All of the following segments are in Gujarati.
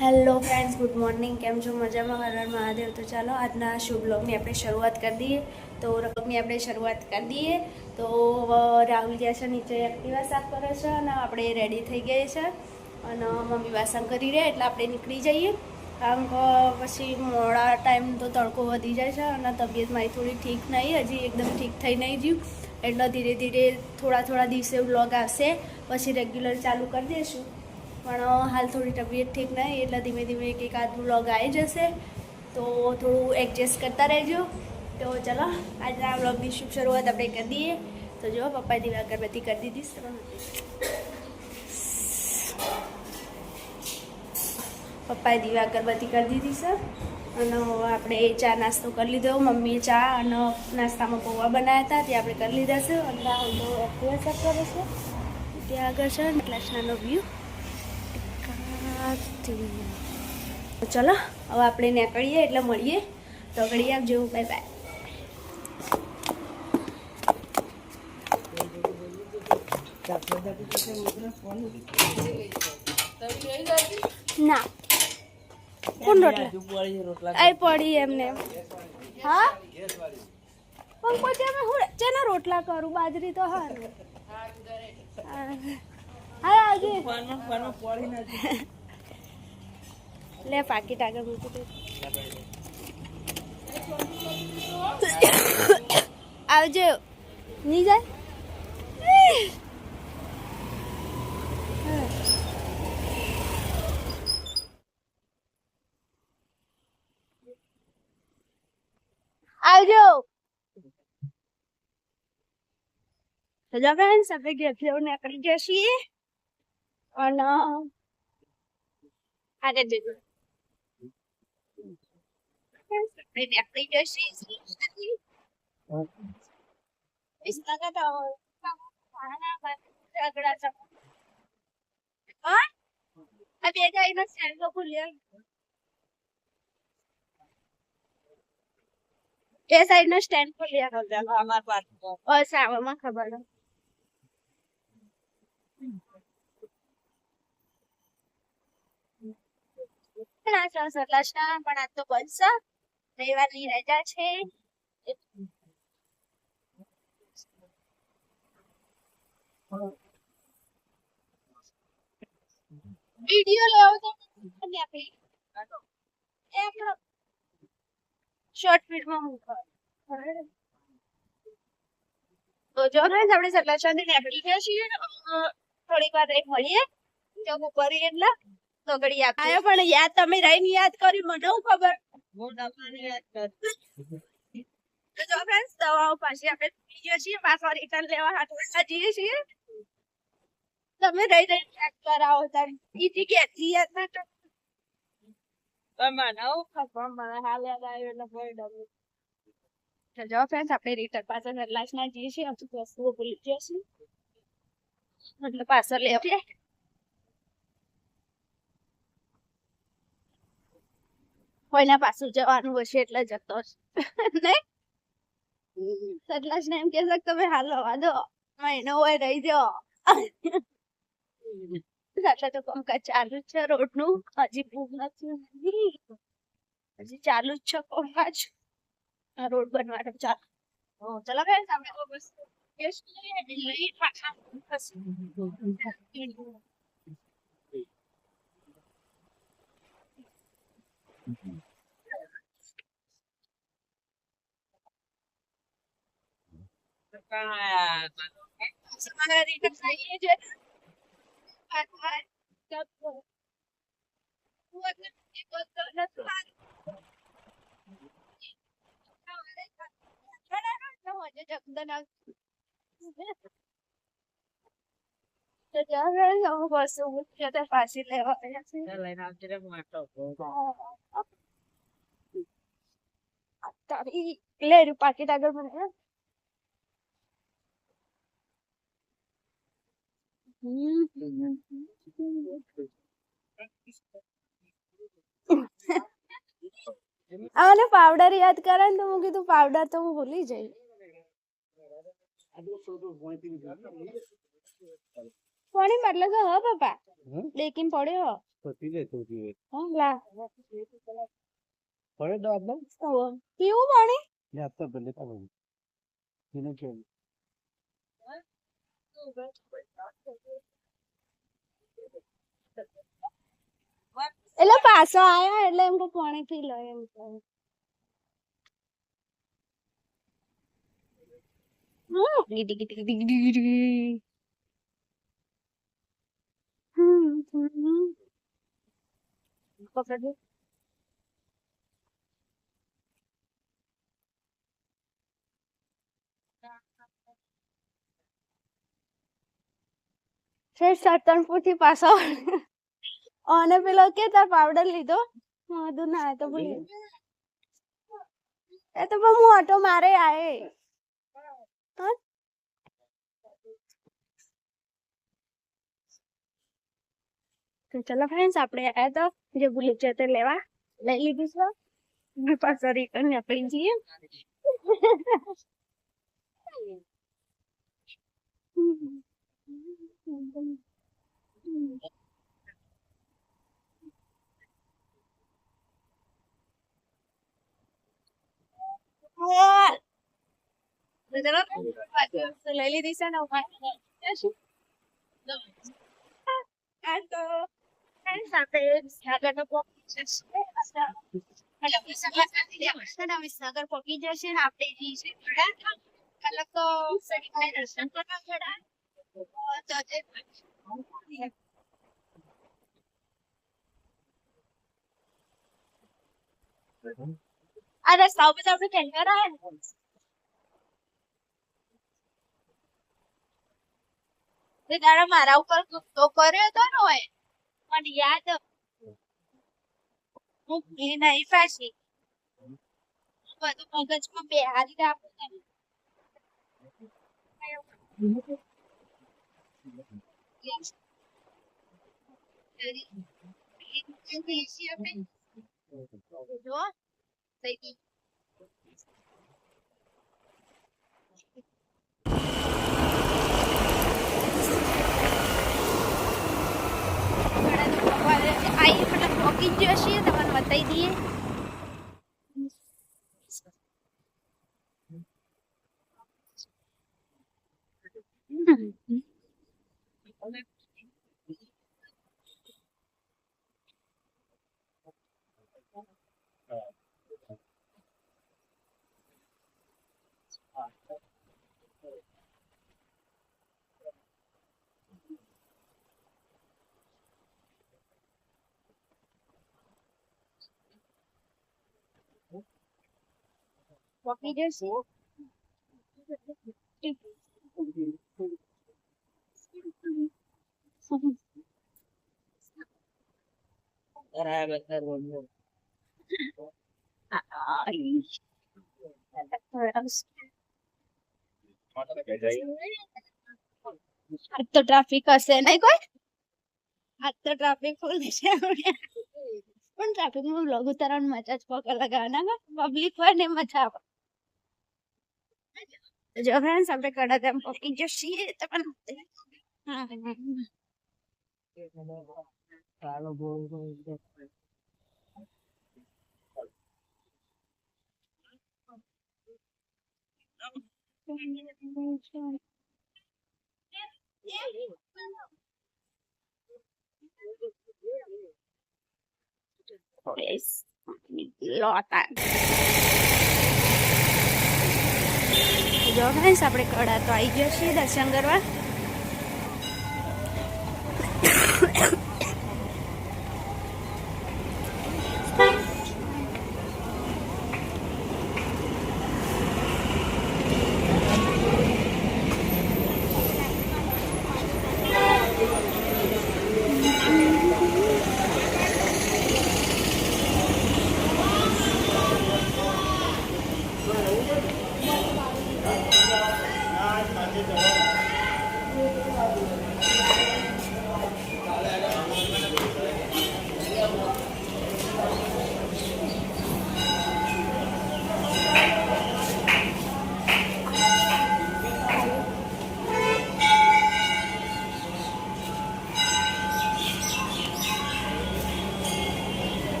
Hello friends, good morning. કેમ છો? મજામાં? હર હર મહાદેવ. તો ચાલો, આજના શુભ બ્લોગની આપણે શરૂઆત કરી દઈએ. તો બ્લોગની આપણે શરૂઆત કરી દઈએ. તો રાહુલ ગયા છે, નીચે એક્ટિવા સાફ કરે છે અને આપણે રેડી થઈ ગયા છે. અને મમ્મી વાસણ કરી રહ્યા, એટલે આપણે નીકળી જઈએ. કારણ કે પછી મોડા ટાઈમ તો તડકો વધી જાય છે અને તબિયત મારી થોડી ઠીક નહીં. હજી એકદમ ઠીક થઈ નહીં જ્યું એટલે ધીરે ધીરે થોડા થોડા દિવસે વ્લોગ આવશે. પછી રેગ્યુલર ચાલુ કરી દઈશું. પણ હાલ થોડી તબિયત ઠીક નહીં, એટલે ધીમે ધીમે એક એક આધ આવી જશે. તો થોડું એડજસ્ટ કરતા રહેજો. તો ચલો, આજના વ્લોગની શુભ શરૂઆત આપણે કરી દઈએ. તો જો પપ્પાએ દીવા અગરબત્તી કરી દીધી. પપ્પાએ દીવા અગરબત્તી કરી દીધી, સર. અને આપણે આપણે ચા નાસ્તો કરી લીધો. મમ્મીએ ચા અને નાસ્તામાં પૌવા બનાવ્યા હતા, તે આપણે કરી લીધા છે. અને રાહુલ તો ત્યાં આગળ છે ક્લાસનાનો વ્યૂ ચલો, હવે આપણે નીકળીએ એટલે મળીએ. તો ઘડી આપજો બાય બાય ના. કોણ રોટલા? આઈ પડી એમને. હા? પણ પછી અમે હું ચેના રોટલા કરું? બાજરી તો હા હા આવજે લે, પાકીટ આગળ મૂકી દે. આવજો. નહીં જાય? આવજો. જો ફ્રેન્ડ્સ આપણે જેવું નીકળી છીએ. અને આજે જજો Maybe applications. It's not at all. What? I bet I understand the Julian. Yes, I understand Julian. Oh, Sam, I'm a cabana. પણ આ સરસ પણ આ તો બનશે રવિવારની રજા છે? વિડિયો લેવો તો. મને આપે એ આપણો શોર્ટ ફિલ્મમાં મૂકો. જો ફ્રેન્ડ્સ આપણે સટલાસનાથી નીકળી ગયા છીએ થોડીક વાર રહી મળીએ. ચોક ઉપર એટલે તો ઘડી આયો પણ યાદ, તમે રહીને યાદ કરી મને ખબર? જો ફ્રેન્ડ્સ દવાઓ પાછી આપણે પી છીએ. પાછા રિટર્ન લેવા હાથમાં જઈએ છીએ. તમે રહી રહી ચેક કરાવો તાર ઈ કે યાદ ના તો તો જો ફ્રેન્ડ્સ આપણે રિટર્ન પાછા લાસ્ટ ના જઈએ છીએ. હજુ વસ્તુઓ ભૂલી જઈએ છીએ. એટલે પાછળ લેવા. કોઈના પાછું જવાનું હશે એટલે જતો એટલા જ. ને? એમ કે તમે હાલ લવા દો મહિનો હોય રહી જાઓ. એટલે તો કામકાજ ચાલુ જ છે રોડનું હજી ભૂખ નથી. હજી ચાલુ જ છે કામકાજ આ રોડ બનવાનો ચાલુ. ચલો ફ્રેન્ડ્સ આપણે તો બસ. ટેસ્ટ લઈએ એટલે લઈ પાછા તમારા રિટર્ન થઈએ છે પાછા જતો. હું એટલે એક વસ્તુ નથી મારી. તો ચાલ અમુક વસ્તુ છે તે પાછી લેવા આવ્યા છે તારી લે રહ્યું પાકીટ આગળ મને આને પાવડર યાદ કરે ને તો હું કીધું પાવડર તો હું ભૂલી જઈ. પાણી મતલબ તો હ પપ્પા. લેકિન પડ્યો પતી જાય તો જીવે હા લા. પડે તો આપણે કેવું પાણી? લે તો ભલે તારું એને કેમ એટલે પાછો આયા એટલે એમ કે પાણી પી લો એમ. હમ. છે સતનપુરથી પાછો અને પેલો કે તાર પાવડર લીધો? મધુ ના તો ભૂલી એ તો પણ હું ઓટો મારે આયે હા? તો ચલો ફ્રેન્ડ્સ આપણે આયા તો. જે ભૂલી છે તે લેવા. લઈ લીધું છે. મેં પાછો રિટર્ન આપણે જઈએ તો ચલો તો લઈ લીધી છે ને આ તો ફ્રેન્ડ્સ આપણે વિસનગરનો પહોંચી જશે અને વિસનગર વિસનગર પહોંચી જશે ને આપણે જઈશું ઘોડા કલાક તો સરિતાએ દર્શન કરવા ઘોડા તો તે આ રસ્તા ઉપર આપણે આવે ને તે દાડા મારા ઉપર ગુસ્સો કર્યો હતો ને હોય મને યાદ હું એ નહીં પાછી બધું મગજમાં બેહારી રાખું ને. જો થઈ ગઈ. આઈ મતલબ પહોંચી જ જશે તમને બતાવી દઈએ પહોંચી જશે આજ તો ટ્રાફિક હશે નહીં કોઈ? આજ તો ટ્રાફિક ફૂલ છે પણ ટ્રાફિકમાં બ્લોગ ઉતારવાની મજા જ પગ લગાવવાના પબ્લિક હોય ને મજા આવે. જો ફ્રેન્ડ્સ આપણે કડા તેમ પકી જશે તો પણ હા તારો બોલ Pues, લોટા જો ફ્રેન્ડ્સ આપણે કડા તો આવી ગયા છીએ દર્શન કરવા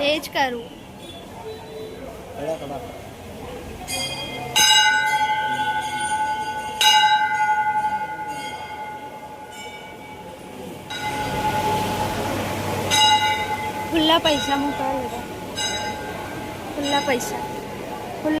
તે જ કરું. કડા કડા ખુલ્લા પૈસા મૂકવા લેવા ખુલ્લા પૈસા.